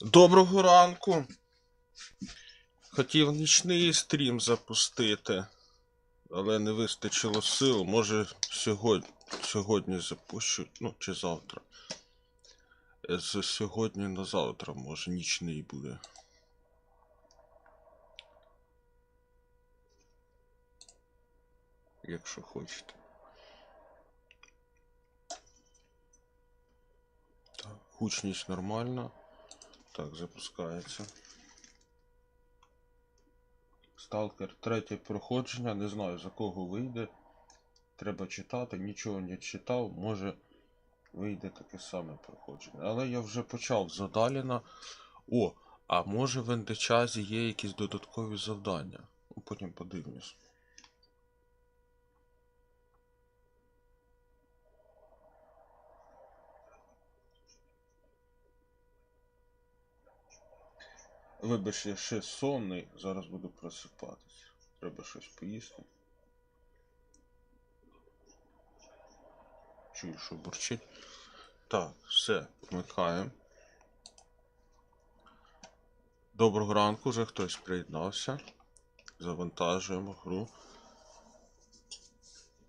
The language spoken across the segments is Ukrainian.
Доброго ранку. Хотів нічний стрім запустити, але не вистачило сил. Може сьогодні, сьогодні запущу, ну чи завтра. Е, З сьогодні на завтра, може, нічний буде. Якщо хочете. Так, гучність нормальна. Так, запускається. Сталкер третє проходження. Не знаю за кого вийде. Треба читати, нічого не читав, може вийде таке саме проходження. Але я вже почав з Адаліна. О, а може в ендечазі є якісь додаткові завдання. Ну, Потім подивлюсь. Вибач, я ще сонний, зараз буду просипатись. Треба щось поїсти. Чую, що бурчить. Так, все, вмикаємо. Доброго ранку, вже хтось приєднався. Завантажуємо гру.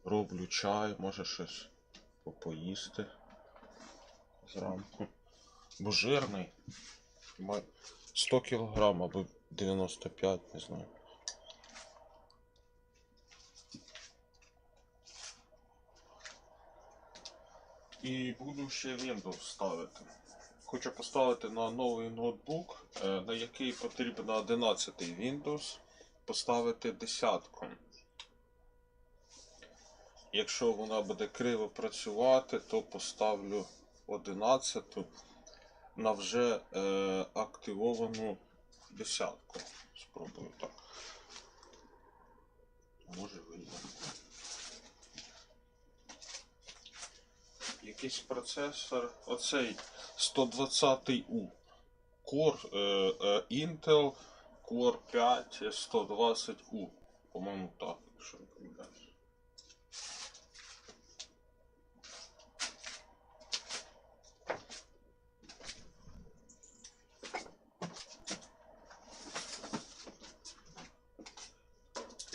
Роблю чай, може щось попоїсти зранку. Бо жирний. Ма- 100 кілограм або 95, не знаю. І буду ще Windows ставити. Хочу поставити на новий ноутбук, е, на який потрібно 11 Windows, поставити десятку. Якщо вона буде криво працювати, то поставлю 11 на вже е, активовану десятку. Спробую так. Може вийде. Якийсь процесор. Оцей 120U. Core е, е, Intel Core 5 120U. По-моєму, так, якщо не помиляюсь.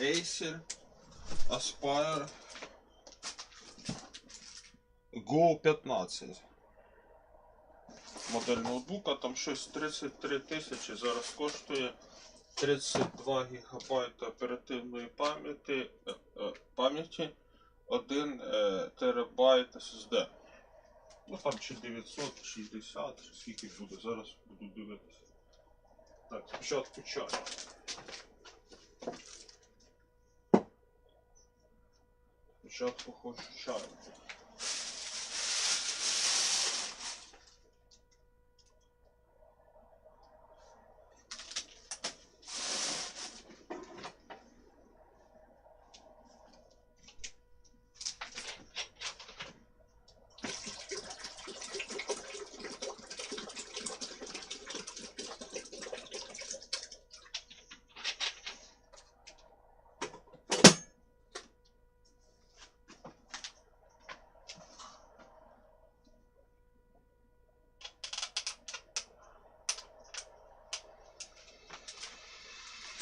Acer, Aspire, Go 15. Модель ноутбука, там щось 33 тисячі, зараз коштує 32 ГБ оперативної пам'яті, е, е, пам'яті 1 е, терабайт SSD. Ну там чи 960, чи скільки буде, зараз буду дивитися. Так, спочатку чай. Спочатку хочу чаю.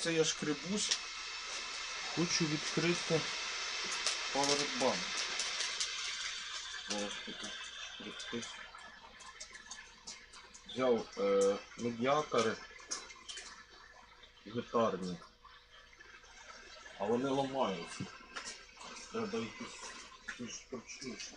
Це я шкребусь. Хочу відкрити Powerbank. Зараз тут. Взяв е, медіатори гітарні. А вони ламаються. Треба якісь більш прочніше.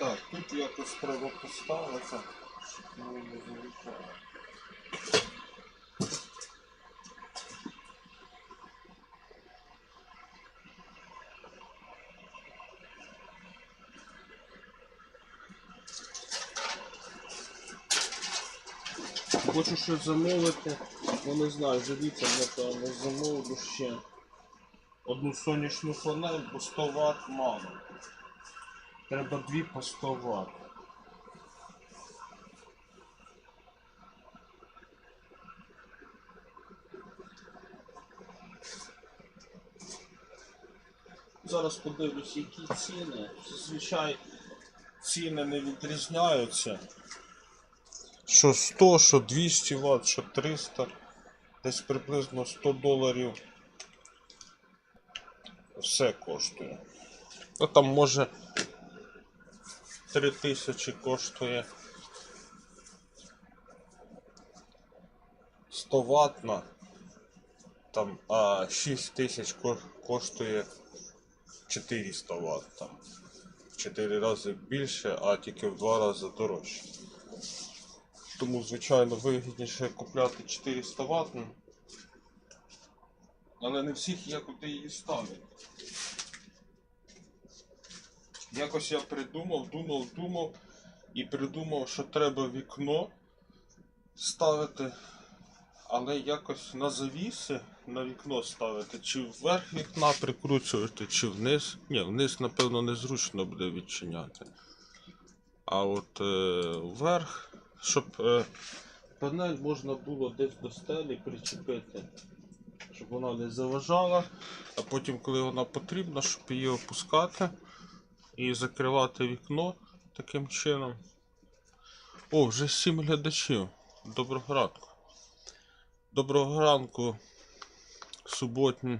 Так, тут якось треба поставити, щоб воно не залітало. Хочу щось замовити, ну не знаю, за вітер, напевно, замовлю ще одну сонячну панель, бо 100 Вт мало. Треба дві по 100 Вт. Зараз подивлюсь, які ціни. Зазвичай ціни не відрізняються. Що 100, що 200 Вт, що 300, десь приблизно 100 доларів. Все коштує. Ну там може 3000 коштує 100 ватна, там, а 6000 ко- коштує 400 Вт. Там. В 4 рази більше, а тільки в 2 рази дорожче. Тому, звичайно, вигідніше купляти 400 Вт. Але не всіх є куди її ставити. Якось я придумав, думав, думав і придумав, що треба вікно ставити, але якось на завіси на вікно ставити, чи вверх вікна прикручувати, чи вниз. Ні, вниз, напевно, незручно буде відчиняти. А от е, вверх, щоб е, панель можна було десь до стелі причепити, щоб вона не заважала, а потім, коли вона потрібна, щоб її опускати і закривати вікно таким чином. О, вже 7 глядачів. Доброго ранку. Доброго ранку. Суботні.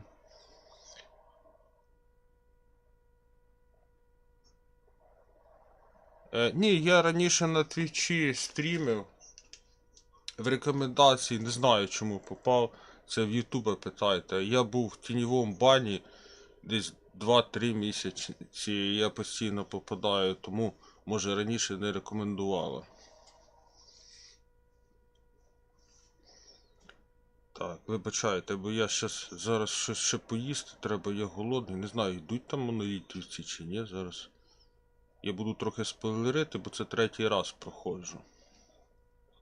Е, ні, я раніше на твічі стрімив. В рекомендації не знаю чому попав. Це в Ютуба питайте. Я був в тіньовому бані десь 2-3 місяці. Я постійно попадаю, тому може раніше не рекомендувала. Так, вибачайте, бо я щас, зараз щось ще поїсти треба, я голодний. Не знаю, йдуть там монолітівці чи ні зараз. Я буду трохи спойлерити, бо це третій раз проходжу.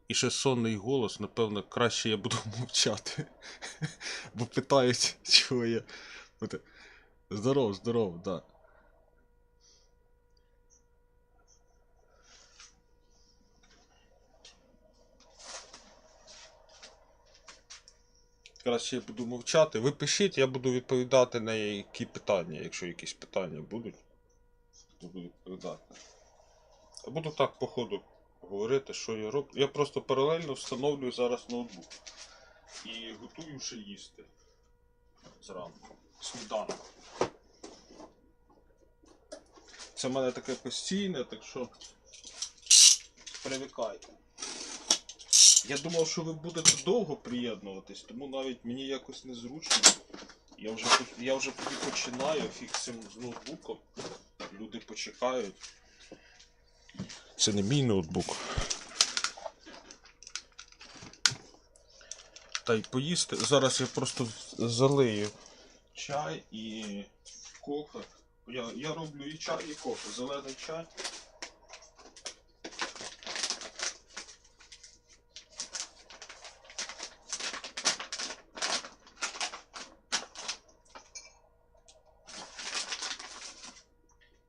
І ще сонний голос, напевно, краще я буду мовчати. Бо питають, чого я. Здоров, здоров, да. Краще я буду мовчати. Ви пишіть, я буду відповідати на які питання, якщо якісь питання будуть, буду відповідати. Я буду так по ходу говорити, що я роблю. Я просто паралельно встановлюю зараз ноутбук. І готую ще їсти зранку. Сніданок. Це в мене таке постійне, так що привикайте. Я думав, що ви будете довго приєднуватись, тому навіть мені якось незручно. Я вже, я вже починаю з з ноутбуком. Люди почекають. Це не мій ноутбук. Та й поїсти. Зараз я просто залию чай і кофе. Я, я роблю і чай, і кофе. Зелений чай.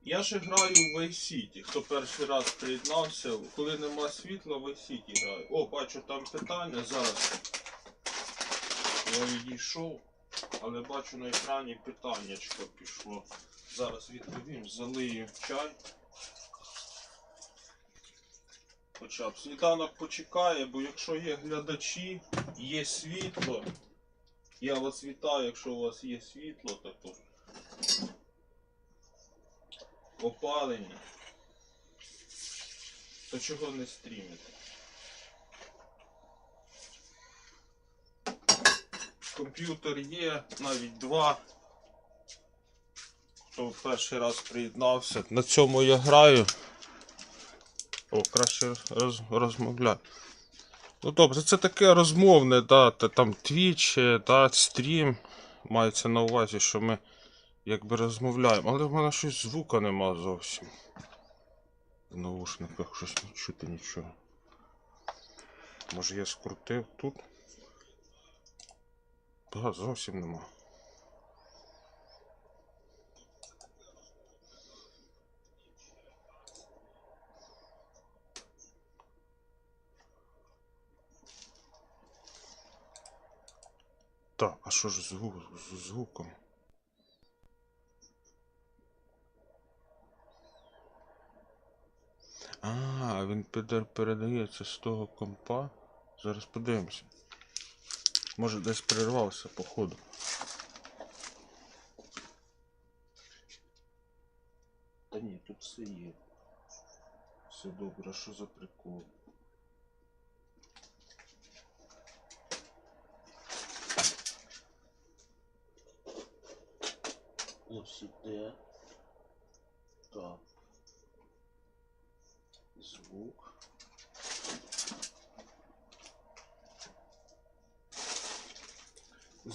Я ще граю в Vice City. Хто перший раз приєднався, коли нема світла, в Vice City граю. О, бачу там питання зараз. Я відійшов, але бачу на екрані питаннячко пішло. Зараз відповім, залию чай. Хоча б сніданок почекає, бо якщо є глядачі, є світло. Я вас вітаю, якщо у вас є світло, таке опалення, то чого не стрімити? Комп'ютер є, навіть два. Хто перший раз приєднався. На цьому я граю. О, краще роз, розмовляй. Ну добре, це таке розмовне, да, та, там Twitch, е, да, стрім. Мається на увазі, що ми якби розмовляємо. Але в мене щось звука нема зовсім. В наушниках щось не чути нічого. Може я скрутив тут? Да, зовсім нема. Так, а що ж звук, з звуком? А, він передається з того компа. Зараз подивимося. Може десь перервався, походу. Та ні, тут все є. Все добре, що за прикол? Ось іде. Так. Звук.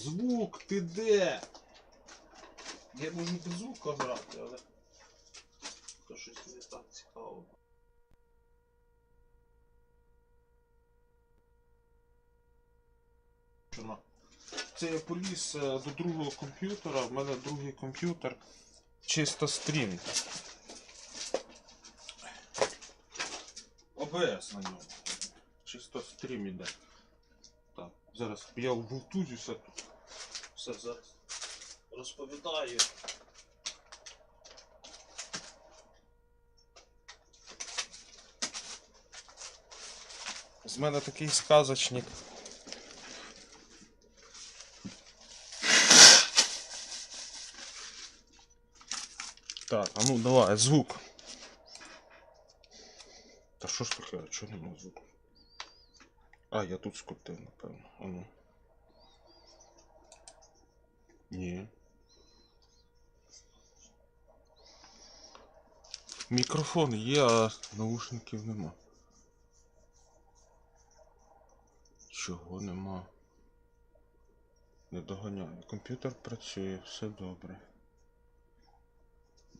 Звук, ти де? Я можу без звука грати, але то щось не так цікаво. Це я поліз е, до другого комп'ютера. В мене другий комп'ютер чисто стрім. ОБС на ньому. Чисто стрім іде. Так, зараз я в Bluetooth все тут. Все розповідаю. З мене такий сказочник. Так, а ну давай, звук. Та що ж таке, чого нема звуку? А, я тут скрутив, напевно. А ну. Ні. Мікрофон є, а наушників нема. Чого нема? Не доганяю. Комп'ютер працює, все добре.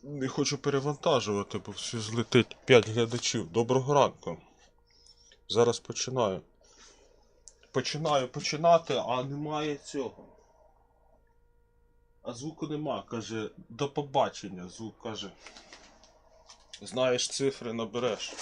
Не хочу перевантажувати, бо все злетить 5 глядачів. Доброго ранку. Зараз починаю. Починаю починати, а немає цього. А звуку нема, каже, до побачення. Звук каже. Знаєш цифри, набереш.